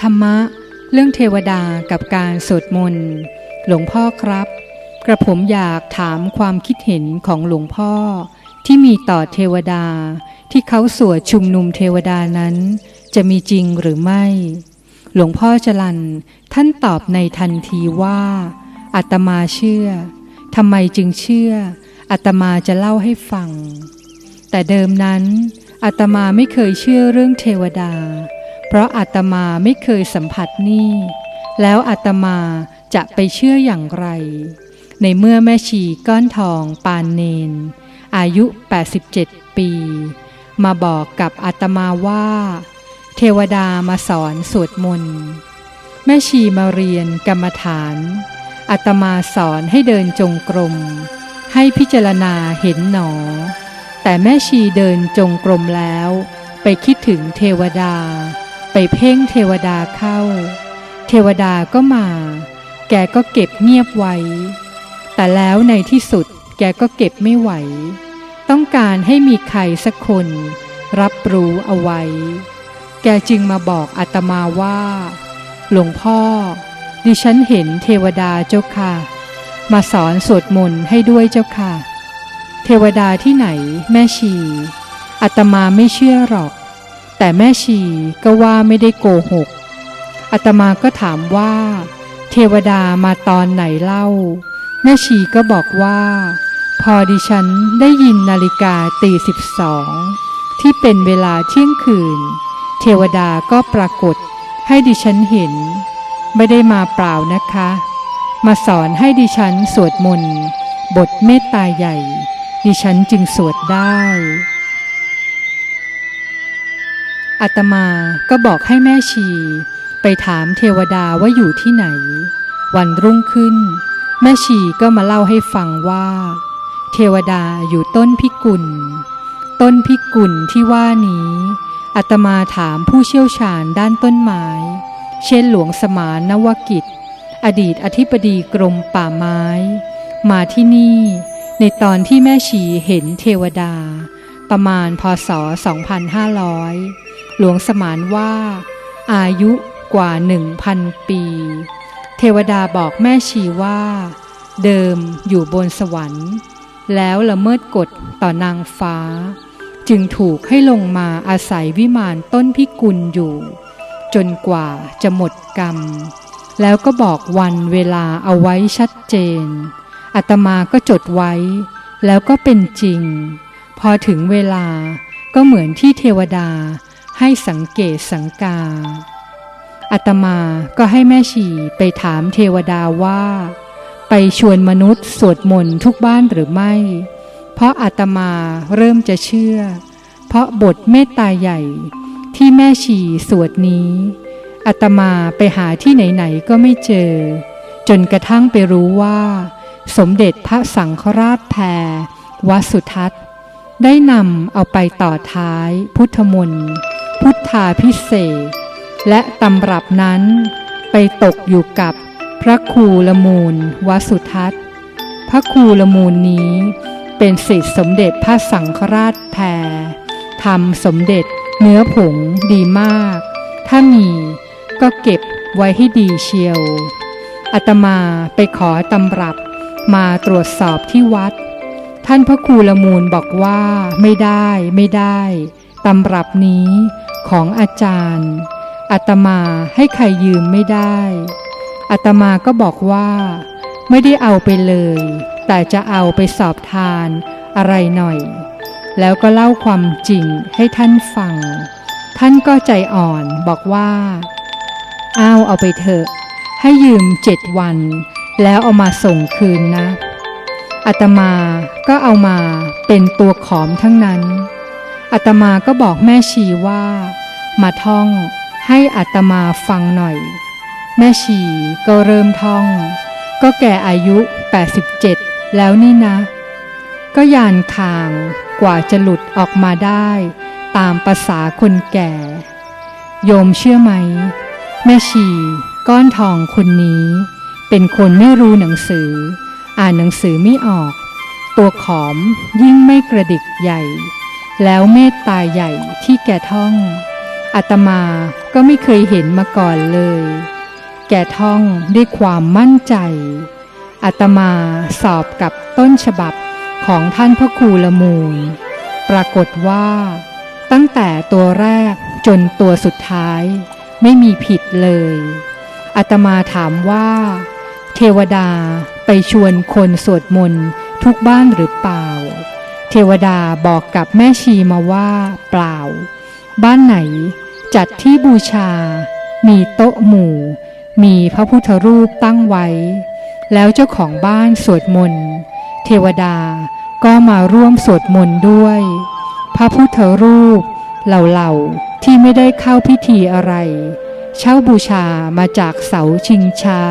ธรรมะ เรื่องเทวดากับการสวดมนต์ หลวงพ่อครับ กระผมอยากถามความคิดเห็นของหลวงพ่อ ที่มีต่อเทวดา ที่เขาสวดชุมนุมเทวดานั้น จะมีจริงหรือไม่ หลวงพ่อจรันท่านตอบในทันทีว่าอาตมาเชื่อทำไมจึงเชื่ออาตมาจะเล่าให้ฟัง แต่เดิมนั้นอาตมาไม่เคยเชื่อเรื่องเทวดา เพราะอาตมาไม่เคยสัมผัสนี่ แล้วอาตมาจะไปเชื่ออย่างไร ในเมื่อแม่ชีก้อนทองปานเนน อายุ 87 ปี มาบอกกับอาตมาว่า เทวดามาสอนสวดมนต์ แม่ชีมาเรียนกรรมฐานอาตมาสอนให้เดินจงกรม ให้พิจารณาเห็นหนอ แต่แม่ชีเดินจงกรมแล้ว ไปคิดถึงเทวดา ไปเพ่งเทวดาเข้า เทวดาก็มา แกก็เก็บเงียบไว้ แต่แล้วในที่สุดแกก็เก็บไม่ไหว ต้องการให้มีใครสักคน รับรู้เอาไว้ แกจึงมาบอกอาตมาว่า หลวงพ่อ ดิฉันเห็นเทวดาเจ้าค่ะ มาสอนสวดมนต์ให้ด้วยเจ้าค่ะ เทวดาที่ไหนแม่ชีอาตมาไม่เชื่อหรอก แต่แม่ชีก็ว่าไม่ได้โกหกอาตมาก็ถามว่า เทวดามาตอนไหนเล่า แม่ชีก็บอกว่า พอดิฉันได้ยินนาฬิกาตีสิบสองที่เป็นเวลาเที่ยงคืน เทวดาก็ปรากฏให้ดิฉันเห็น ไม่ได้มาเปล่านะคะ มาสอนให้ดิฉันสวดมนต์บทเมตตาใหญ่ ดิฉันจึงสวดได้ อาตมาก็บอกให้แม่ชี ไปถามเทวดาว่าอยู่ที่ไหน วันรุ่งขึ้น แม่ชีก็มาเล่าให้ฟังว่า เทวดาอยู่ต้นพิกุล ต้นพิกุลที่ว่านี้อาตมาถามผู้เชี่ยวชาญด้านต้นไม้ เช่นหลวงสมานนวกิจ อดีตอธิบดีกรมป่าไม้ มาที่นี่ ในตอนที่แม่ชีเห็นเทวดา ประมาณพศ 2500 หลวงสมานว่า อายุกว่า1,000ปี เทวดาบอกแม่ชีว่า เดิมอยู่บนสวรรค์ แล้วละเมิดกฎต่อนางฟ้า จึงถูกให้ลงมาอาศัยวิมานต้นพิกุลอยู่ จนกว่าจะหมดกรรม แล้วก็บอกวันเวลาเอาไว้ชัดเจนอาตมาก็จดไว้ แล้วก็เป็นจริง พอถึงเวลาก็เหมือนที่เทวดา ให้สังเกตสังกาอาตมาก็ให้แม่ชีไปถามเทวดาว่า ไปชวนมนุษย์สวดมนต์ทุกบ้านหรือไม่ เพราะอาตมาเริ่มจะเชื่อ เพราะบทเมตตาใหญ่ที่แม่ชีสวดนี้อาตมาไปหาที่ไหนๆก็ไม่เจอ จนกระทั่งไปรู้ว่า สมเด็จพระสังฆราชแพรวัสุทัศน์ ได้นำเอาไปต่อท้ายพุทธมนต์ พุทธาพิเศษและตำรับนั้นไปตกอยู่กับพระครูละมูลวสุทัศน์ พระครูละมูลนี้เป็นศิษย์สมเด็จพระสังฆราชแพรทำสมเด็จเนื้อผงดีมาก ถ้ามีก็เก็บไว้ให้ดีเชียว อาตมาไปขอตำรับมาตรวจสอบที่วัด ท่านพระครูละมูลบอกว่าไม่ได้ไม่ได้ตำรับนี้ ของอาจารย์อาตมาให้ใครยืมไม่ได้อาตมาก็บอกว่า ไม่ได้เอาไปเลย แต่จะเอาไปสอบทานอะไรหน่อย แล้วก็เล่าความจริงให้ท่านฟัง ท่านก็ใจอ่อนบอกว่าอ้าวเอาไปเถอะ ให้ยืมเจ็ดวัน แล้วเอามาส่งคืนนะอาตมาก็เอามาเป็นตัวขอมทั้งนั้น อาตมาก็บอกแม่ชีว่า มาท่องให้อาตมาฟังหน่อย แม่ชีก็เริ่มท่อง ก็แก่อายุ 87 แล้วนี่นะ ก็ยานคางกว่าจะหลุดออกมาได้ ตามภาษาคนแก่ โยมเชื่อไหม แม่ชีก้อนทองคนนี้ เป็นคนไม่รู้หนังสือ อ่านหนังสือไม่ออก ตัวขอมยิ่งไม่กระดิกใหญ่ แล้วเมตตาใหญ่ที่แกท่อง อาตมาก็ไม่เคยเห็นมาก่อนเลย แกท่องด้วยความมั่นใจ อาตมาสอบกับต้นฉบับของท่านพระครูละมูล ปรากฏว่า ตั้งแต่ตัวแรกจนตัวสุดท้าย ไม่มีผิดเลยอาตมาถามว่า เทวดาไปชวนคนสวดมนต์ทุกบ้านหรือเปล่า เทวดาบอกกับแม่ชีมาว่าเปล่า บ้านไหนจัดที่บูชา มีโต๊ะหมู่ มีพระพุทธรูปตั้งไว้ แล้วเจ้าของบ้านสวดมนต์เทวดาก็มาร่วมสวดมนต์ด้วย พระพุทธรูปเหล่าๆที่ไม่ได้เข้าพิธีอะไร เช่าบูชามาจากเสาชิงช้า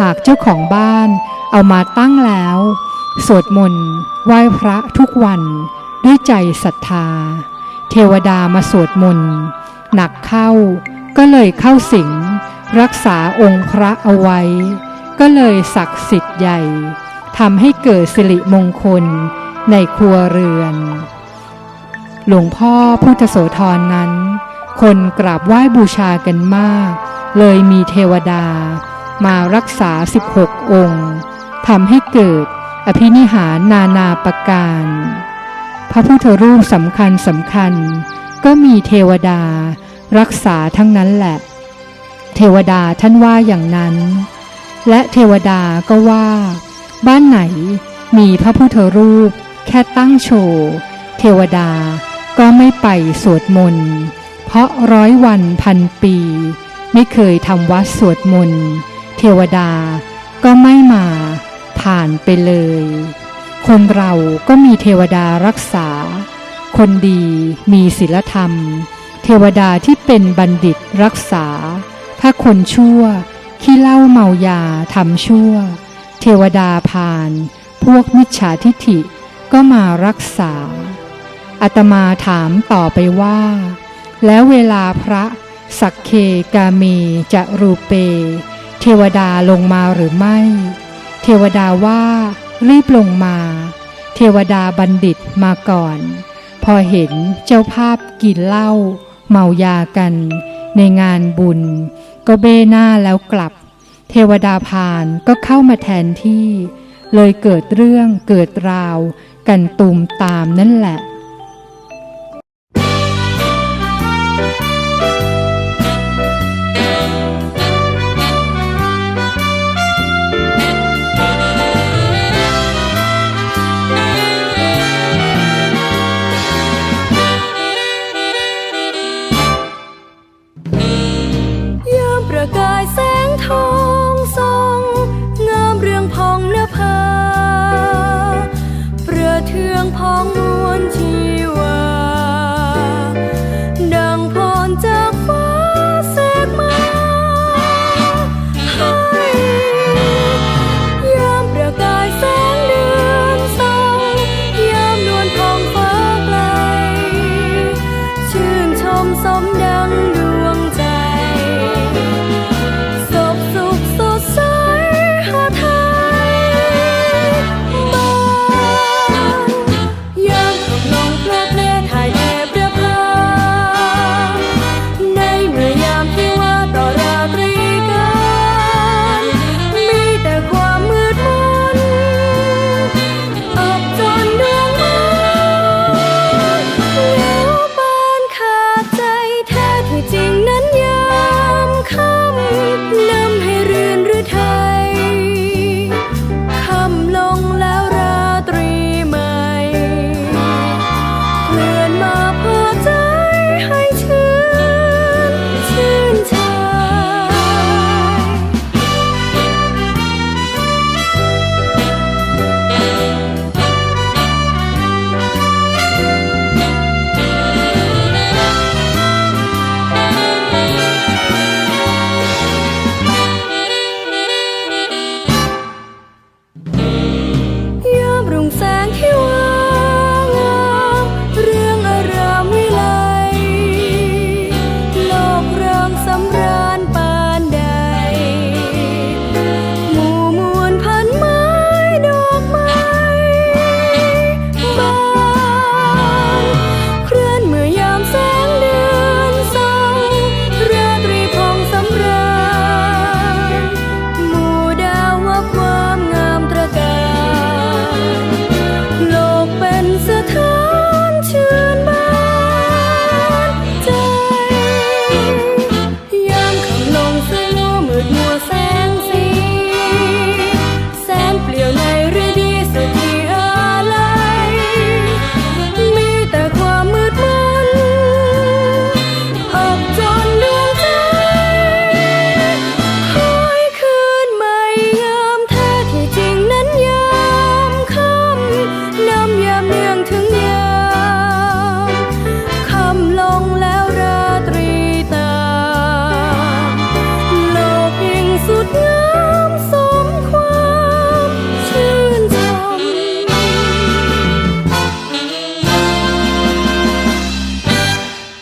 หากเจ้าของบ้านเอามาตั้งแล้ว สวดมนต์ไหว้พระทุกวันด้วยใจศรัทธา เทวดามาสวดมนต์หนักเข้าก็เลยเข้าสิง รักษาองค์พระเอาไว้ ก็เลยศักดิ์สิทธิ์ใหญ่ทำให้เกิดสิริมงคลในครัวเรือน หลวงพ่อพุทธโสธรนั้น คนกราบไหว้บูชากันมาก เลยมีเทวดามารักษา 16 องค์ทำให้เกิด อภินิหารนานาประการ พระพุทธรูปสำคัญสำคัญ ก็มีเทวดารักษาทั้งนั้นแหละ เทวดาท่านว่าอย่างนั้น และเทวดาก็ว่า บ้านไหนมีพระพุทธรูป แค่ตั้งโชว์เทวดาก็ไม่ไปสวดมนต์เพราะร้อยวันพันปี ไม่เคยทำวัดสวดมนต์เทวดาก็ไม่ ผ่านไปเลย คนเราก็มีเทวดารักษา คนดีมีศีลธรรม เทวดาที่เป็นบัณฑิตรักษา ถ้าคนชั่วขี้เล้าเมายาทำชั่ว เทวดาผ่าน พวกมิจฉาทิฐิก็มารักษาอาตมาถามต่อไปว่า แล้วเวลาพระสักเคกาเมจะรูเป เทวดาลงมาหรือไม่ เทวดาว่ารีบลงมา เทวดาบัณฑิตมาก่อน พอเห็นเจ้าภาพกินเหล้าเมายากัน ในงานบุญ ก็เบ้หน้าแล้วกลับ เทวดาพานก็เข้ามาแทนที่ เลยเกิดเรื่องเกิดราว กันตุมตามนั่นแหละ